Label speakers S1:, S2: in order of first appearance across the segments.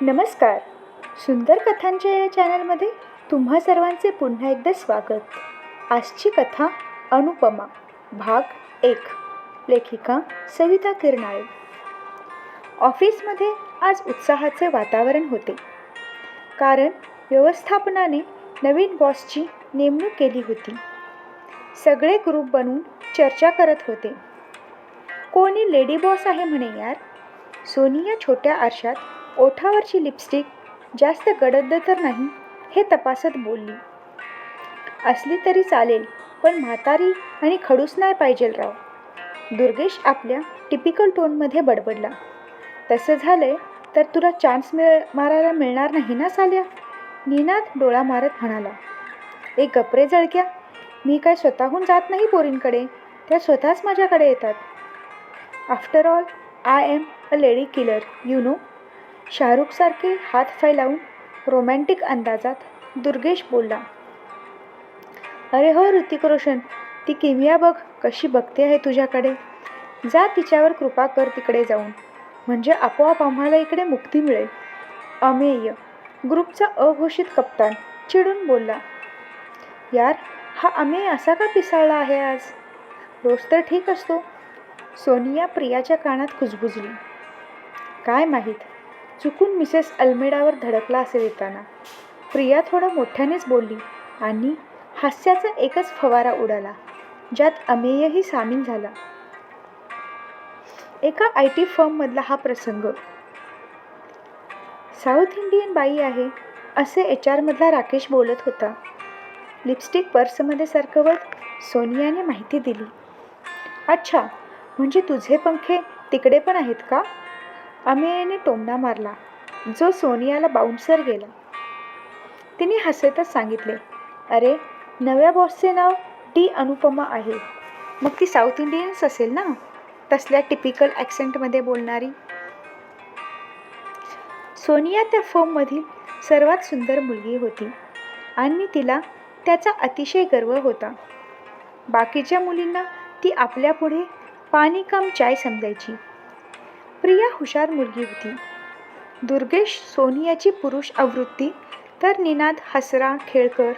S1: नमस्कार. सुंदर कथांच्या या चॅनलमध्ये तुम्हा सर्वांचे पुन्हा एकदा स्वागत. आजची कथा अनुपमा भाग एक लेखिका सविता किरणाळे. ऑफिसमध्ये आज उत्साहाचे वातावरण होते. कारण व्यवस्थापनाने नवीन बॉसची नेमणूक केली होती. सगळे ग्रुप बनून चर्चा करत होते. कोणी लेडी बॉस आहे म्हणे यार? सोनिया छोट्या आरशात ओठावरची लिपस्टिक जास्त गडद तर नाही हे तपासत बोलली. असली तरी चालेल पण म्हातारी आणि खडूस नाही पाहिजे राव. दुर्गेश आपल्या टिपिकल टोनमध्ये बडबडला. तसं झालंय तर तुला चान्स मिळ मारायला मिळणार नाही ना साल्या? निनाद डोळा मारत म्हणाला. एक गपरे जळक्या मी काय स्वतःहून जात नाही पोरींकडे? त्या स्वतःच माझ्याकडे येतात. After all I am a lady killer you know शाहरुखसारखे हात फैलावून रोमॅन्टिक अंदाजात दुर्गेश बोलला अरे हो ऋतिक रोशन ती किमिया बघ कशी बघते आहे तुझ्याकडे. जा तिच्यावर कृपा कर तिकडे जाऊन. म्हणजे आपोआप आम्हाला इकडे मुक्ती मिळेल. अमेय ग्रुपचा अघोषित कप्तान चिडून बोलला यार हा अमेय असा का पिसाळला आहे आज? रोज तर ठीक असतो. सोनिया प्रियाच्या कानात खुजबुजली काय माहीत चुकून मिसेस अल्मेडावर धडकला असे देताना प्रिया थोडं मोठ्यानेच बोलली आणि हास्याचा एकच फवारा उडाला ज्यात अमेयही सामील झाला. एका आय टी फर्ममधला हा प्रसंग. साऊथ इंडियन बाई आहे असे एच आरमधला राकेश बोलत होता. लिपस्टिक पर्समध्ये सरकवत सोनियाने माहिती दिली. अच्छा म्हणजे तुझे पंखे तिकडे पण आहेत का? अमेयने टोमणा मारला. जो सोनियाला बाउन्सर गेला. तिने हसतच सांगितले अरे नव्या बॉसचे नाव डी अनुपमा आहे. मग ती साऊथ इंडियन्स असेल ना? तसल्या टिपिकल ॲक्सेंटमध्ये बोलणारी. सोनिया त्या फर्ममधील सर्वात सुंदर मुलगी होती आणि तिला त्याचा अतिशय गर्व होता. बाकीच्या मुलींना ती आपल्यापुढे पाणी कम चाय समजायची. प्रिया हुशार मुलगी होती. दुर्गेश सोनियाची पुरुष आवृत्ती तर निनाद हसरा खेळकर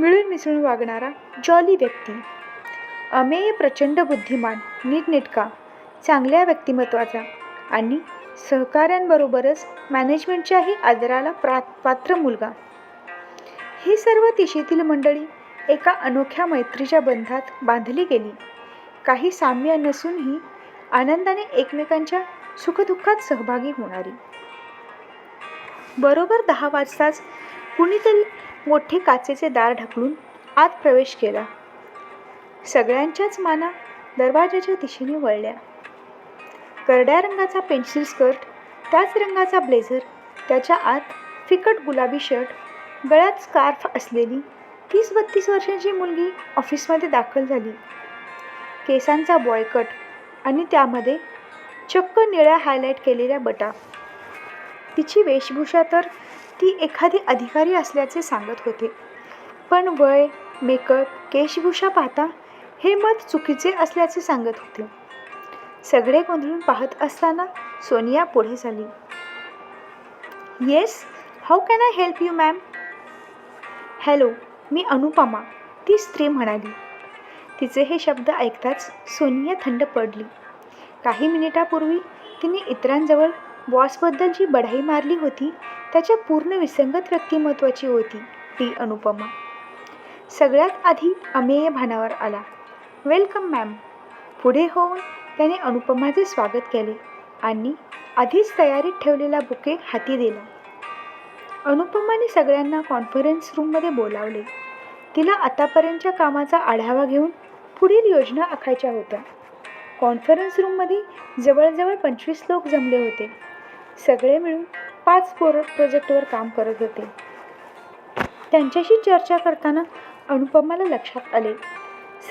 S1: मिळून मिसळून वागणारा जॉली व्यक्ती. अमेय प्रचंड बुद्धिमान नीटनेटका चांगल्या व्यक्तिमत्वाचा आणि सहकाऱ्यांबरोबरच मॅनेजमेंटच्याही आदराला प्रा पात्र मुलगा. ही सर्व तिशीतील मंडळी एका अनोख्या मैत्रीच्या बंधात बांधली गेली. काही साम्य नसूनही आनंदाने एकमेकांच्या सुखदुःखात सहभागी होणारी. बरोबर दहा वाजताच कुणीतरी मोठे काचेचे दार ढकलून आत प्रवेश केला. सगळ्यांच्याच माना दरवाजाच्या दिशेने वळल्या. करड्या रंगाचा पेन्सिल स्कर्ट त्याच रंगाचा ब्लेझर त्याच्या आत फिकट गुलाबी शर्ट गळ्यात स्कार्फ असलेली तीस बत्तीस वर्षांची मुलगी ऑफिसमध्ये दाखल झाली. केसांचा बॉयकट आणि त्यामध्ये चक्क निळ्या हायलाईट केलेल्या बटा. तिची वेशभूषा तर ती एखादी अधिकारी असल्याचे सांगत होते. पण वय मेकअप केशभूषा पाहता हे मत चुकीचे असल्याचे सांगत होते. सगळे गोंधळून पाहत असताना सोनिया पुढे झाली yes how can I help you ma'am hello मी अनुपमा ती स्त्री म्हणाली. तिचे हे शब्द ऐकताच सोनिया थंड पडली. काही मिनिटापूर्वी तिने इतरांजवळ बॉसबद्दल जी बढाई मारली होती त्याच्या पूर्ण विसंगत व्यक्तिमत्वाची होती ती अनुपमा. सगळ्यात आधी अमेय भानावर आला. Welcome ma'am. पुढे होऊन त्याने अनुपमाचे स्वागत केले आणि आधीच तयारीत ठेवलेला बुके हाती दिला. अनुपमाने सगळ्यांना कॉन्फरन्स रूममध्ये बोलावले. तिला आतापर्यंतच्या कामाचा आढावा घेऊन पुढील योजना आखायच्या होत्या. कॉन्फरन्स रूममध्ये जवळजवळ पंचवीस लोक जमले होते. सगळे मिळून पाच पोर प्रोजेक्टवर काम करत होते. त्यांच्याशी चर्चा करताना अनुपमाला लक्षात आले.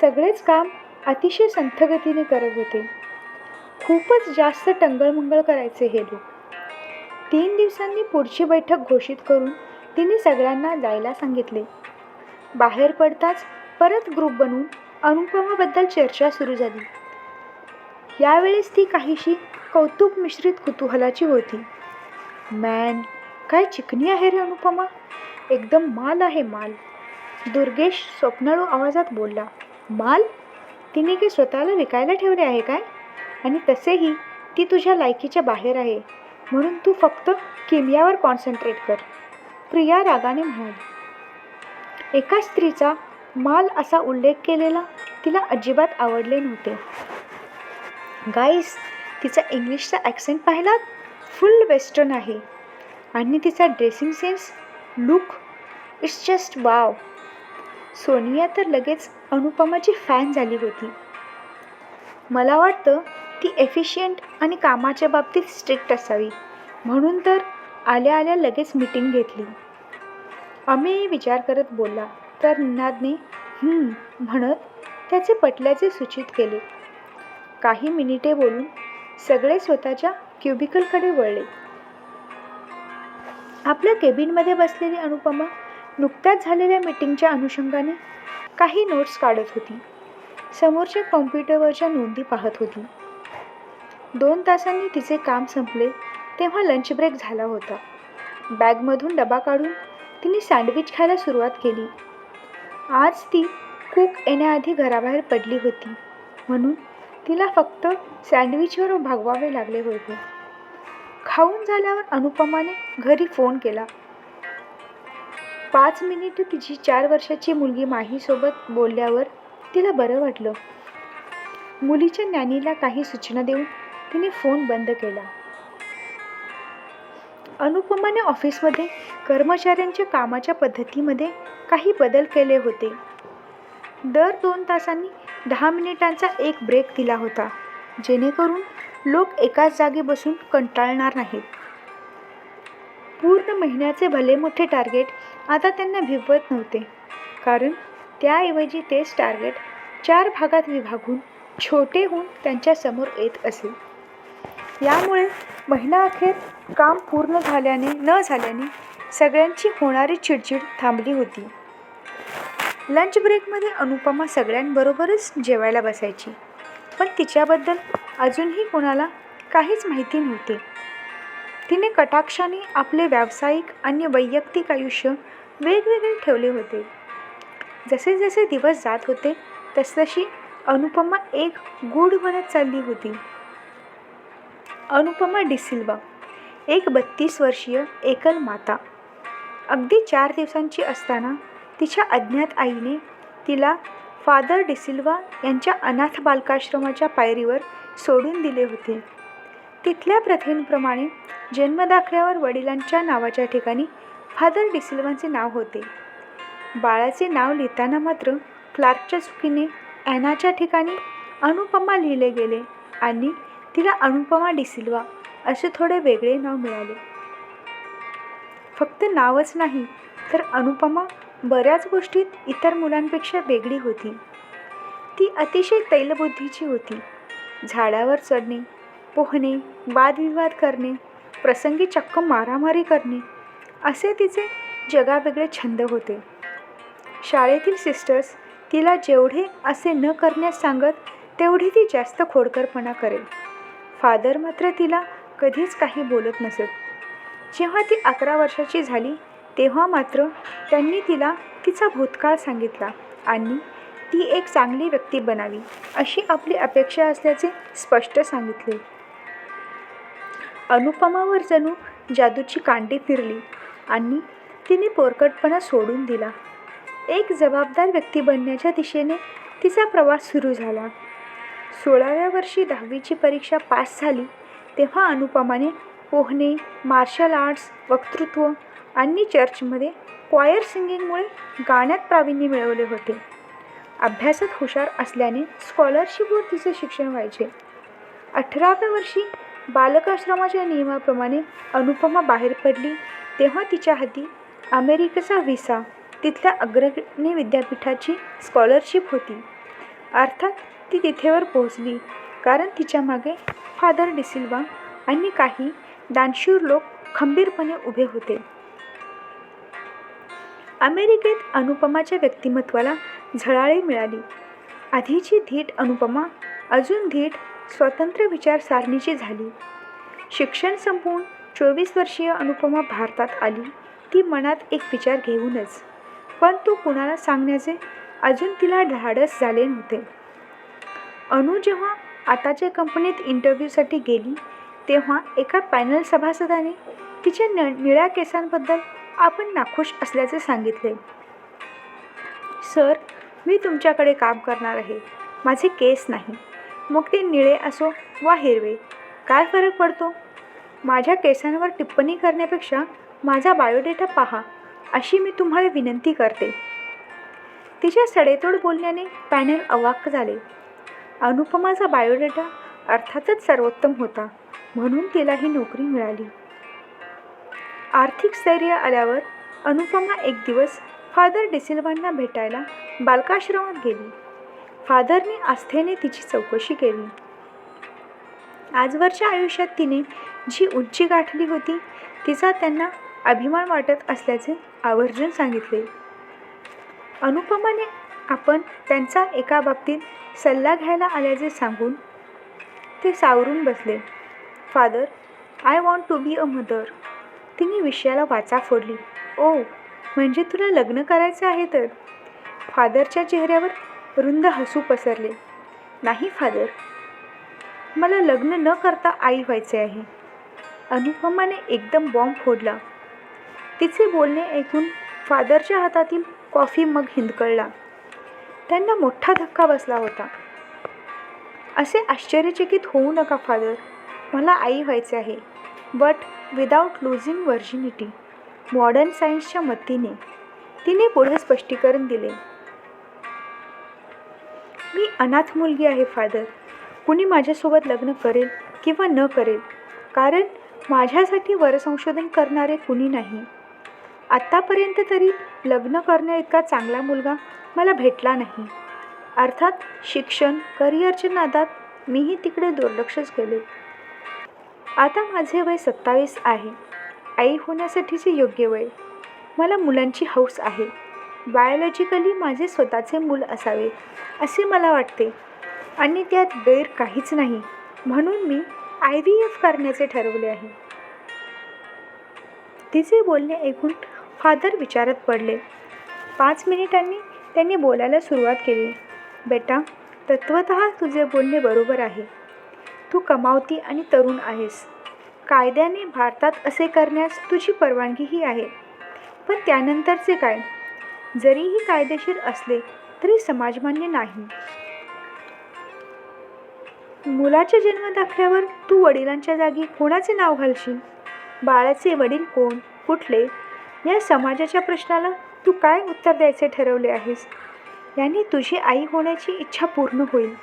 S1: सगळेच काम अतिशय संथगतीने करत होते. खूपच जास्त टंगळमंगळ करायचे हे लोक. तीन दिवसांनी पुढची बैठक घोषित करून तिने सगळ्यांना जायला सांगितले. बाहेर पडताच परत ग्रुप बनवून अनुपमाबद्दल चर्चा सुरू झाली. यावेळेस ती काहीशी कौतुक मिश्रित कुतूहलाची होती. मॅन काय चिकनी आहे रे अनुपमा? एकदम माल आहे माल. दुर्गेश स्वप्नाळू आवाजात बोलला माल? तिने काही स्वतःला विकायला ठेवले आहे काय? आणि तसेही ती तुझ्या लायकीच्या बाहेर आहे म्हणून तू फक्त किमयावर कॉन्सन्ट्रेट कर प्रिया रागाने म्हणाली. एका स्त्रीचा माल असा उल्लेख केलेला तिला अजिबात आवडले नव्हते. गाईस तिचा इंग्लिशचा ॲक्सेंट पाहिलात? फुल वेस्टर्न आहे. आणि तिचा dressing sense look it's just wow Sonia तर लगेच अनुपमाची फॅन झाली होती. मला वाटतं ती एफिशियंट आणि कामाच्या बाबतीत स्ट्रिक्ट असावी. म्हणून तर आल्या आल्या लगेच मीटिंग घेतली. आम्ही विचार करत बोलला तर निनादने म्हणत त्याचे पटल्याचे सूचित केले. काही मिनिटे बोलून सगळे स्वतःच्या क्युबिकलकडे वळले. आपल्या केबिनमध्ये बसलेली अनुपमा नुकत्याच झालेल्या मीटिंगच्या अनुषंगाने काही नोट्स काढत होती. समोरच्या कॉम्प्युटरवरच्या नोंदी पाहत होती. दोन तासांनी तिचे काम संपले तेव्हा लंच ब्रेक झाला होता. बॅगमधून डबा काढून तिने सँडविच खायला सुरुवात केली. आज ती कूक येण्याआधी घराबाहेर पडली होती म्हणून तिला फक्त सँडविचवर भागवावे लागले होते. खाऊन झाल्यावर अनुपमाने घरी फोन केला. पाच मिनिट तिची चार वर्षाची मुलगी माहीसोबत बोलल्यावर तिला बरं वाटलं. मुलीच्या ज्ञानीला काही सूचना देऊन तिने फोन बंद केला. अनुपमाने ऑफिसमध्ये कर्मचाऱ्यांच्या कामाच्या पद्धतीमध्ये काही बदल केले होते. दर दोन तासांनी दहा मिनिटांचा एक ब्रेक दिला होता. जेणेकरून लोक एकाच जागी बसून कंटाळणार नाहीत. पूर्ण महिन्याचे भले मोठे टार्गेट आता त्यांना भिवत नव्हते. कारण त्याऐवजी तेच टार्गेट चार भागात विभागून छोटे होऊन त्यांच्यासमोर येत असे. यामुळे महिनाअखेर काम पूर्ण झाल्याने न झाल्याने सगळ्यांची होणारी चिडचिड थांबली होती. लंच ब्रेकमध्ये अनुपमा सगळ्यांबरोबरच जेवायला बसायची. पण तिच्याबद्दल अजूनही कोणाला काहीच माहिती नव्हती. तिने कटाक्षाने आपले व्यावसायिक आणि वैयक्तिक आयुष्य वेगवेगळे ठेवले होते. जसे जसे दिवस जात होते तसतशी अनुपमा एक गूढ बनत चालली होती. अनुपमा डिसिल्वा एक बत्तीस वर्षीय एकल माता. अगदी चार दिवसांची असताना तिच्या अज्ञात आईने तिला फादर डिसिल्वा यांच्या अनाथ बालकाश्रमाच्या पायरीवर सोडून दिले होते. तिथल्या प्रथेप्रमाणे जन्मदाखल्यावर वडिलांच्या नावाच्या ठिकाणी फादर डिसिल्वांचे नाव होते. बाळाचे नाव लिहिताना मात्र क्लार्कच्या चुकीने ॲनाच्या ठिकाणी अनुपमा लिहिले गेले आणि तिला अनुपमा डिसिल्वा असे थोडे वेगळे नाव मिळाले. फक्त नावच नाही तर अनुपमा बऱ्याच गोष्टीत इतर मुलांपेक्षा वेगळी होती. ती अतिशय तैलबुद्धीची होती. झाडावर चढणे पोहणे वादविवाद करणे प्रसंगी चक्क मारामारी करणे असे तिचे जगावेगळे छंद होते. शाळेतील सिस्टर्स तिला जेवढे असे न करण्यास सांगत तेवढी ती जास्त खोडकरपणा करेल. फादर मात्र तिला कधीच काही बोलत नसत. जेव्हा ती अकरा वर्षाची झाली तेव्हा मात्र त्यांनी तिला तिचा भूतकाळ सांगितला आणि ती एक चांगली व्यक्ती बनावी अशी आपली अपेक्षा असल्याचे स्पष्ट सांगितले. अनुपमावर जणू जादूची कांडी फिरली आणि तिने पोरकटपणा सोडून दिला. एक जबाबदार व्यक्ती बनण्याच्या दिशेने तिचा प्रवास सुरू झाला. सोळाव्या वर्षी दहावीची परीक्षा पास झाली तेव्हा अनुपमाने पोहणे मार्शल आर्ट्स वक्तृत्व आणि चर्चमध्ये क्वायर सिंगिंगमुळे गाण्यात प्रावीण्य मिळवले होते. अभ्यासात हुशार असल्याने स्कॉलरशिपवर तिचे शिक्षण व्हायचे. अठराव्या वर्षी बालकाश्रमाच्या नियमाप्रमाणे अनुपमा बाहेर पडली तेव्हा तिच्या हाती अमेरिकेचा व्हिसा तिथल्या अग्रणी विद्यापीठाची स्कॉलरशिप होती. अर्थात ती तिथेवर पोहोचली कारण तिच्यामागे फादर डिसिल्वा आणि काही दानशूर लोक खंबीरपणे उभे होते. अमेरिकेत अनुपमाच्या व्यक्तिमत्वाला झळाळी मिळाली. आधीची धीट अनुपमा अजून धीट स्वतंत्र विचारसारणीची झाली. शिक्षण संपवून चोवीस वर्षीय अनुपमा भारतात आली. ती मनात एक विचार घेऊनच. पण तो कुणाला सांगण्याचे अजून तिला धाडस झाले नव्हते. अनु जेव्हा आताच्या कंपनीत इंटरव्ह्यूसाठी गेली तेव्हा एका पॅनल सभासदाने तिच्या न निळ्या केसांबद्दल आपण नाखुश असल्याचे सांगितले. सर मी तुमच्याकडे काम करणार आहे. माझे केस नाही. मग ते निळे असो वा हिरवे काय फरक पडतो? माझ्या केसांवर टिप्पणी करण्यापेक्षा माझा बायोडेटा पहा अशी मी तुम्हाला विनंती करते. तिच्या सडेतोड बोलण्याने पॅनल अवाक झाले. अनुपमाचा बायोडेटा अर्थातच सर्वोत्तम होता म्हणून तिला ही नोकरी मिळाली. आर्थिक स्थैर्य आल्यावर अनुपमा एक दिवस फादर डिसिल्वांना भेटायला बालकाश्रमात गेली. फादरने आस्थेने तिची चौकशी केली. आजवरच्या आयुष्यात तिने जी उंची गाठली होती तिचा त्यांना अभिमान वाटत असल्याचे आवर्जून सांगितले. अनुपमाने आपण त्यांचा एका बाबतीत सल्ला घ्यायला आल्याचे सांगून ते सावरून बसले. Father I want to be a mother. तिने विषयाला वाचा फोडली. ओ म्हणजे तुला लग्न करायचं आहे तर? फादरच्या चेहऱ्यावर रुंद हसू पसरले. नाही फादर. मला लग्न न करता आई व्हायचे आहे. अनुपमाने एकदम बॉम्ब फोडला. तिचे बोलणे ऐकून फादरच्या हातातील कॉफी मग हिंदकळला. त्यांना मोठा धक्का बसला होता. असे आश्चर्यचकित होऊ नका फादर. मला आई व्हायचे आहे. But without losing virginity modern सायन्सच्या मदतीने तिने पुढे स्पष्टीकरण दिले. मी अनाथ मुलगी आहे फादर कुणी माझ्यासोबत लग्न करेल किंवा न करेल कारण माझ्यासाठी वरसंशोधन करणारे कुणी नाही. आत्तापर्यंत तरी लग्न करण्या इतका चांगला मुलगा मला भेटला नाही. अर्थात शिक्षण करिअरच्या नादात मीही तिकडे दुर्लक्षच केले. आता माझे वय सत्तावीस आहे. आई होण्यासाठीचे योग्य वय. मला मुलांची हौस आहे. बायोलॉजिकली माझे स्वतःचे मूल असावे असे मला वाटते. आणि त्यात गैर काहीच नाही. म्हणून मी आय व्ही एफ करण्याचे ठरवले आहे. तिचे बोलणे ऐकून फादर विचारत पडले. पाच मिनिटांनी त्यांनी बोलायला सुरुवात केली. बेटा तत्वत तुझे बोलणे बरोबर आहे. तू कमावती आणि तरुण आहेस. कायद्याने भारतात असे करण्यास तुझी परवानगीही आहे. पण त्यानंतरचे काय? जरीही कायदेशीर असले तरी समाजमान्य नाही. मुलाच्या जन्मदाखल्यावर तू वडिलांच्या जागी कोणाचे नाव घालशील? बाळाचे वडील कोण? कुठले? या समाजाच्या प्रश्नाला तू काय उत्तर द्यायचे ठरवले आहेस? याने तुझी आई होण्याची इच्छा पूर्ण होईल.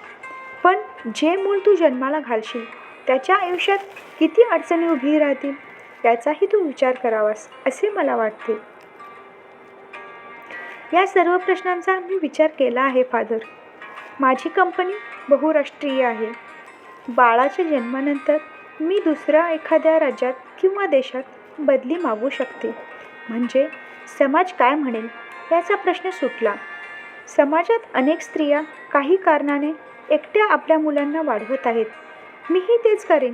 S1: पण जे मूल तू जन्माला घालशील त्याच्या आयुष्यात किती अडचणी उभी राहतील याचाही तू विचार करावास असे मला वाटते. या सर्व प्रश्नांचा मी विचार केला आहे फादर. माझी कंपनी बहुराष्ट्रीय आहे. बाळाच्या जन्मानंतर मी दुसऱ्या एखाद्या राज्यात किंवा देशात बदली मागू शकते. म्हणजे समाज काय म्हणेल याचा प्रश्न सुटला. समाजात अनेक स्त्रिया काही कारणाने एकट्या आपल्या मुलांना वाढवत आहेत. मीही तेच करेन.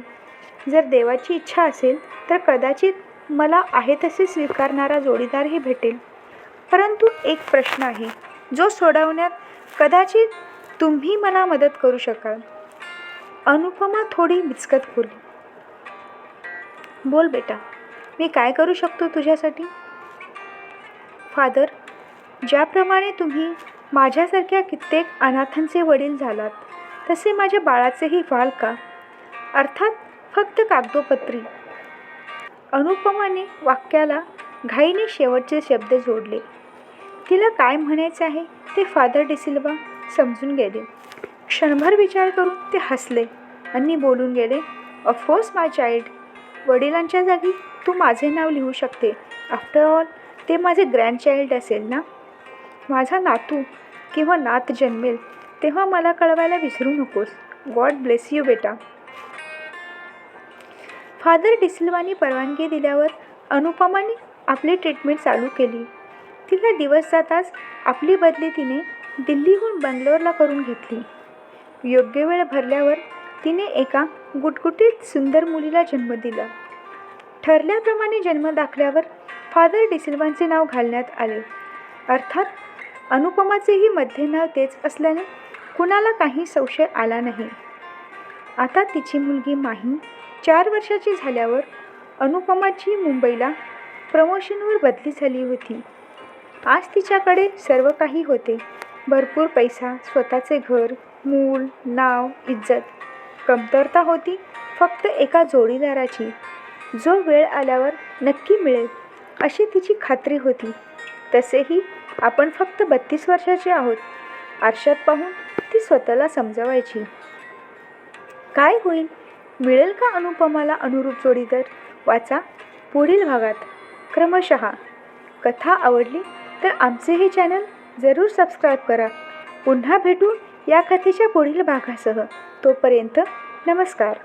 S1: जर देवाची इच्छा असेल तर कदाचित मला आहे तसे स्वीकारणारा जोडीदारही भेटेल. परंतु एक प्रश्न आहे जो सोडवण्यात कदाचित तुम्ही मला मदत करू शकाल. अनुपमा थोडी विचकत बोलली बोल बेटा मी काय करू शकतो तुझ्यासाठी? फादर ज्याप्रमाणे तुम्ही माझ्यासारख्या कित्येक अनाथांचे वडील झालात तसे माझ्या बाळाचेही व्हाल का? अर्थात फक्त कागदोपत्री. अनुपमाने वाक्याला घाईने शेवटचे शब्द जोडले. तिला काय म्हणायचे आहे ते फादर डिसिल्वा समजून गेले. क्षणभर विचार करून ते हसले आणि बोलून गेले ऑफकोर्स माय चाइल्ड वडिलांच्या जागी तू माझे नाव लिहू शकते. आफ्टर ऑल ते माझे ग्रँडचाइल्ड असेल ना? माझा नातू किंवा नात जन्मेल. तेव्हा मला कळवायला विसरू नकोस. गॉड ब्लेस यू बेटा. फादर डिसिल्वानी परवानगी दिल्यावर अनुपमाने आपली ट्रीटमेंट चालू केली. तिला दिवस जाताच आपली बदली तिने दिल्लीहून बंगलोरला करून घेतली. योग्य वेळ भरल्यावर तिने एका गुटगुटीत सुंदर मुलीला जन्म दिला. ठरल्याप्रमाणे जन्म दाखल्यावर फादर डिसिल्वांचे नाव घालण्यात आले. अर्थात अनुपमाचेही मध्य नाव तेच असल्याने कुणाला काही संशय आला नाही. आता तिची मुलगी माही चार वर्षाची झाल्यावर अनुपमाची मुंबईला प्रमोशनवर बदली झाली होती. आज तिच्याकडे सर्व काही होते. भरपूर पैसा स्वतःचे घर मूल नाव इज्जत. कमतरता होती फक्त एका जोडीदाराची. जो वेळ आल्यावर नक्की मिळेल अशी तिची खात्री होती. तसेही आपण फक्त बत्तीस वर्षाचे आहोत. आरशात पाहून ती स्वतःला समजावायची. काय होईल? मिळेल का अनुपमाला अनुरूप जोडीदार? वाचा पुढील भागात. क्रमशः. कथा आवडली तर आमचे हे चॅनल जरूर सबस्क्राईब करा. पुन्हा भेटू या कथेच्या पुढील भागासह. तोपर्यंत नमस्कार.